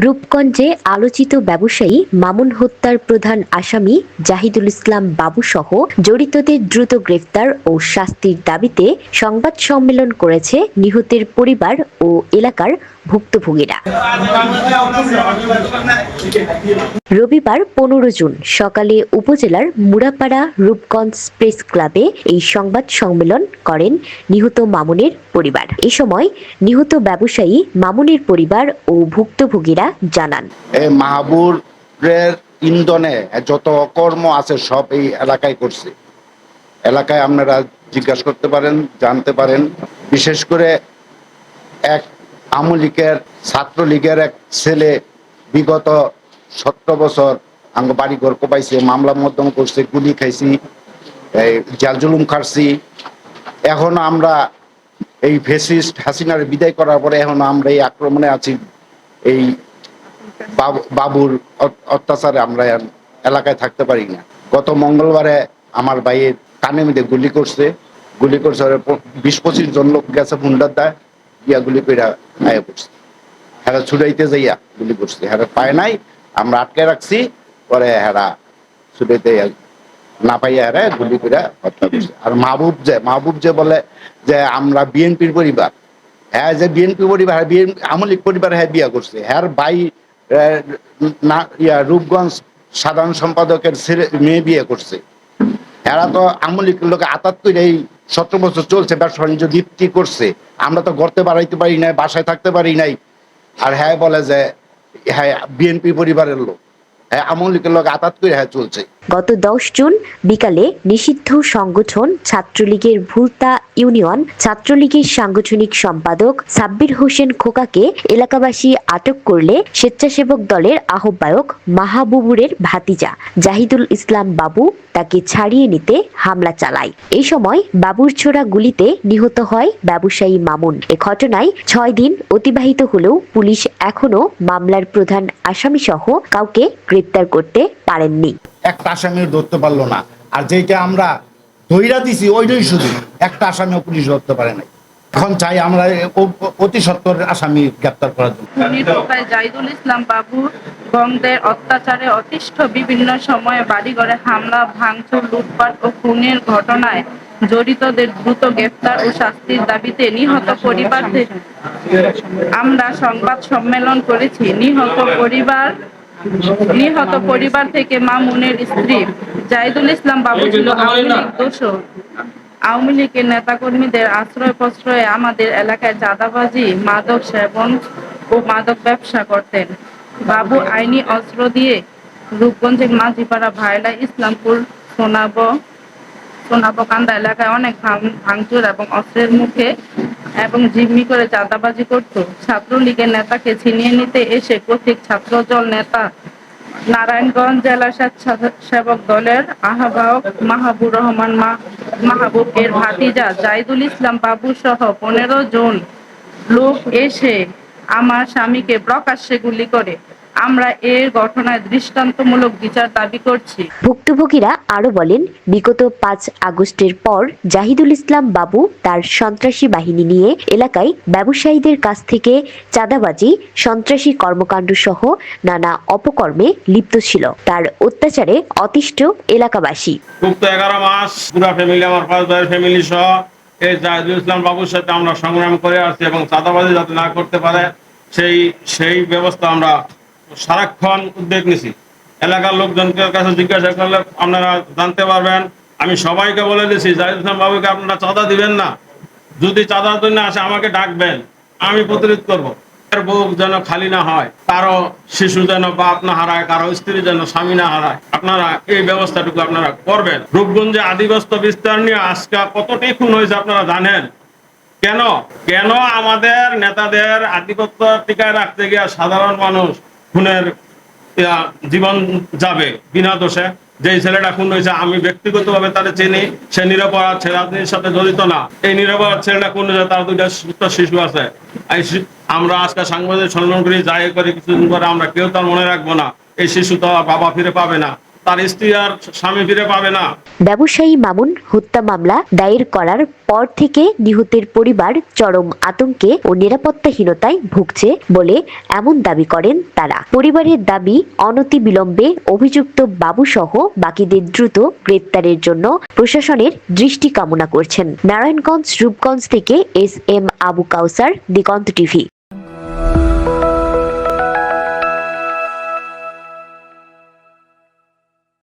রূপগঞ্জে আলোচিত ব্যবসায়ী মামুন হত্যার প্রধান আসামি জাহিদুল ইসলাম বাবু সহ জড়িতদের দ্রুত গ্রেফতার ও শাস্তির দাবিতে সংবাদ সম্মেলন করেছে নিহতের পরিবার ও এলাকার ভুক্তভোগীরা। রবিবার পনেরো জুন সকালে উপজেলার মুড়াপাড়া রূপগঞ্জ প্রেস ক্লাবে এই সংবাদ সম্মেলন করেন নিহত মামুনের পরিবার। এ সময় নিহত ব্যবসায়ী মামুনের পরিবার ও ভুক্তভোগীরা জানান। এই মাহবুবের ইন্ধনে যত কর্ম আছে সব এই এলাকায় করছে। এলাকায় আপনারা জিজ্ঞাসা করতে পারেন, জানতে পারেন। বিশেষ করে এক আমলিকের, ছাত্রলীগের এক ছেলে বিগত সতেরো বছর আঙ্গ বাড়ি ঘর কোপাইছে, মামলা মধ্যম করছে, গুলি খাইছি, এই জাল জুলুম খাচ্ছি এখন আমরা এই ফেসিস্ট হাসিনার বিদায় করার পরে এখন আমরা এই আক্রমণে আছি, এই বাবু- বাবুর অত্যাচারে আমরা এলাকায় থাকতে পারি না। গত মঙ্গলবারে আমার ভাইয়ের কানে মিদে গুলি করছে গুলি করছে বিশ পঁচিশ জন লোক গেছে ফুন্ডার দেয়। গিয়া গুলি করে আয়া করছে হ্যাঁ ছুটাইতে যাইয়া গুলি করছে। হ্যাঁ পায় নাই আমরা আটকে রাখছি পরে হেরা ছুটাইতে না পাইয়া হেরা গুলি করে হত্যা করছে। আর মাহবুব যে মাহবুব যে বলে যে আমরা বিএনপির পরিবার। হ্যাঁ যে বিএনপি পরিবার হ্যাঁ বিএনপি আমলিক পরিবার হ্যাঁ বিয়া করছে। হ্যাঁ ভাই আহ, না ইয়া রূপগঞ্জ সাধারণ সম্পাদকের ছেলে মেয়ে বিয়ে করছে। এরা তো আমলিক লোকে আতাত করে এই সতেরো বছর চলছে, ব্যবসা বাণিজ্য দীপ্তি করছে। আমরা তো গড়তে বাড়াইতে পারি নাই, বাসায় থাকতে পারি নাই। আর হ্যাঁ বলে যে হ্যাঁ বিএনপি পরিবারের লোক। হ্যাঁ আমলিকের লোক আতাত করে হ্যাঁ চলছে। গত দশ জুন বিকালে নিষিদ্ধ সংগঠন ছাত্রলীগের ভুলতা ইউনিয়ন ছাত্রলীগের সাংগঠনিক সম্পাদক সাব্বির হোসেন খোকাকে এলাকাবাসী আটক করলে স্বেচ্ছাসেবক দলের আহ্বায়ক মাহবুবুরের ভাতিজা জাহিদুল ইসলাম বাবু তাকে ছাড়িয়ে নিতে হামলা চালায়। এই সময় বাবুর ছোড়া গুলিতে নিহত হয় ব্যবসায়ী মামুন। এ ঘটনায় ছয় দিন অতিবাহিত হলেও পুলিশ এখনও মামলার প্রধান আসামি সহ কাউকে গ্রেপ্তার করতে পারেননি। একটা আসামিও ধরতে পারল না। আর যেটা আমরা ধৈরা দিছি, ওইটাই শুধু। একটা আসামিও পুলিশ ধরতে পারে নাই। এখন চাই আমরা অতি সত্তর আসামি গ্রেপ্তার করার জন্য। জাহিদুল ইসলাম বাবু অত্যাচারে অতিষ্ঠ বিভিন্ন সময়ে বাড়িঘরে হামলা, ভাঙচুর, লুটপাট ও খুনের ঘটনায় জড়িতদের দ্রুত গ্রেফতার ও শাস্তির দাবিতে নিহত পরিবার আমরা সংবাদ সম্মেলন করেছি। নিহত পরিবার নিহত পরিবার থেকে মামুনের স্ত্রী জাহিদুল ইসলাম বাবু ছিল আওয়ামী লীগ দোষর। আওয়ামী লীগের নেতাকর্মীদের আশ্রয় প্রশ্রয়ে আমাদের এলাকায় চাঁদাবাজি মাদক সেবন ও মাদক ব্যবসা করতেন। বাবু আইনি অস্ত্র দিয়ে রূপগঞ্জের মাঝিপাড়া ভাইলা ইসলামপুর সোনাব সোনাবকান্দা এলাকায় অনেক ভাঙ- ভাঙচুর এবং অস্ত্রের মুখে এবং জিম্মি করে চাঁদাবাজি করত। ছাত্রলীগের নেতাকে ছিনিয়ে নিতে এসে কর্তৃক ছাত্রদল নেতা নারায়ণগঞ্জ জেলা স্বেচ্ছাসেবক দলের আহ্বায়ক মাহবুর রহমান মাহবুব এর ভাতিজা জাইদুল ইসলাম বাবু সহ পনেরো জন লোক এসে আমার স্বামীকে প্রকাশ্যে গুলি করে। আমরা এর ঘটনায় দৃষ্টান্তমূলক বিচার দাবি করছি। ভুক্তভোগীরা আরও বলেন বিগত পাঁচ আগস্টের পর জাহিদুল ইসলাম বাবু তার সন্ত্রাসী বাহিনী নিয়ে এলাকায় ব্যবসায়ীদের কাছ থেকে চাঁদাবাজি সন্ত্রাসী কর্মকাণ্ড সহ নানা অপকর্মে লিপ্ত ছিল। তার অত্যাচারে অতিষ্ঠ এলাকাবাসী। উক্ত এগারো মাস পুরা ফ্যামিলি আমার ফার্স্ট ভাইয়ের ফ্যামিলি সহ এই জাহিদুল ইসলাম বাবুর সাথে আমরা সংগ্রাম করে আসছি এবং চাঁদাবাজি যাতে না করতে পারে সেই সেই ব্যবস্থা আমরা সারাক্ষণ উদ্যোগ নিছি। এলাকার লোকজনকে কাছে জিজ্ঞাসা করলে আপনারা জানতে পারবেন। আমি সবাইকে বলে দিয়েছি জাহিদুল ইসলাম বাবুকে আপনারা চাঁদা দিবেন না। যদি চাঁদার জন্য আসে, আমাকে ডাকবেন। আমি প্রতিরোধ করব। এর বুক যেন খালি না হয়, কারও শিশু যেন বাপ না হারায়, কারও স্ত্রী যেন স্বামী না হারায়, আপনারা এই ব্যবস্থাটুকু আপনারা করবেন। রূপগঞ্জে আদিবাস্ত বিস্তার নিয়ে আজকে কতটি খুন হয়েছে আপনারা জানেন? কেন? কেন আমাদের নেতাদের আধিপত্য টিকায় রাখতে গিয়ে সাধারণ মানুষ খুনের জীবন যাবে বিনা দোষে। যে ছেলেটা খুন হয়েছে, আমি ব্যক্তিগত ভাবে তারা চিনি, সে নিরাপরাধ রাজনীতির সাথে জড়িত না। এই নিরাপরাধ ছেলেটা খুন হয়েছে, তার দুইটা সুস্থ শিশু আছে। আমরা আজকে সাংবাদিক সম্মেলন করি, যাই করি, কিছুদিন পরে আমরা কেউ তার মনে রাখব না। এই শিশু তো বাবা ফিরে পাবে না। তার স্ত্রী আর স্বামী ফিরে পাবে না। ব্যবসায়ী মামুন, হত্যা মামলা দায়ের করার পর থেকে নিহতের পরিবার চরম আতঙ্কে ও নিরাপত্তাহীনতায় ভুগছে বলে এমন দাবি করেন তারা। পরিবারের দাবি অনতি বিলম্বে অভিযুক্ত বাবুসহ বাকিদের দ্রুত গ্রেপ্তারের জন্য প্রশাসনের দৃষ্টি কামনা করছেন। নারায়ণগঞ্জ, রূপগঞ্জ থেকে S M Abu Kawsar, Diganta TV.